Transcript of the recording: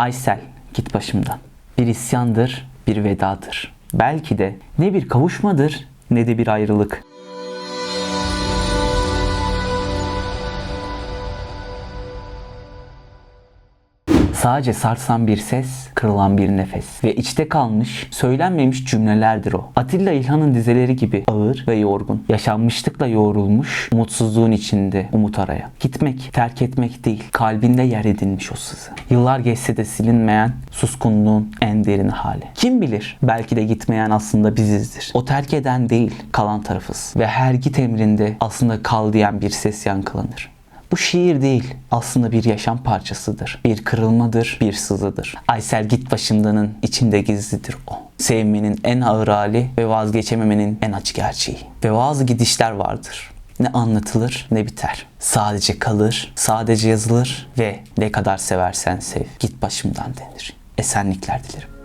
Aysel git başımdan. Bir isyandır, bir vedadır. Belki de ne bir kavuşmadır ne de bir ayrılık. Sadece sarsan bir ses, kırılan bir nefes ve içte kalmış, söylenmemiş cümlelerdir o. Atilla İlhan'ın dizeleri gibi ağır ve yorgun. Yaşanmışlıkla yoğrulmuş, umutsuzluğun içinde umut araya. Gitmek, terk etmek değil, kalbinde yer edinmiş o sızı. Yıllar geçse de silinmeyen, suskunluğun en derin hali. Kim bilir, belki de gitmeyen aslında bizizdir. O terk eden değil, kalan tarafız. Ve her git emrinde aslında kal diyen bir ses yankılanır. Bu şiir değil, aslında bir yaşam parçasıdır. Bir kırılmadır, bir sızıdır. Aysel git başımdanın içinde gizlidir o. Sevmenin en ağır hali ve vazgeçememenin en acı gerçeği. Ve bazı gidişler vardır. Ne anlatılır ne biter. Sadece kalır, sadece yazılır ve ne kadar seversen sev. Git başımdan denir. Esenlikler dilerim.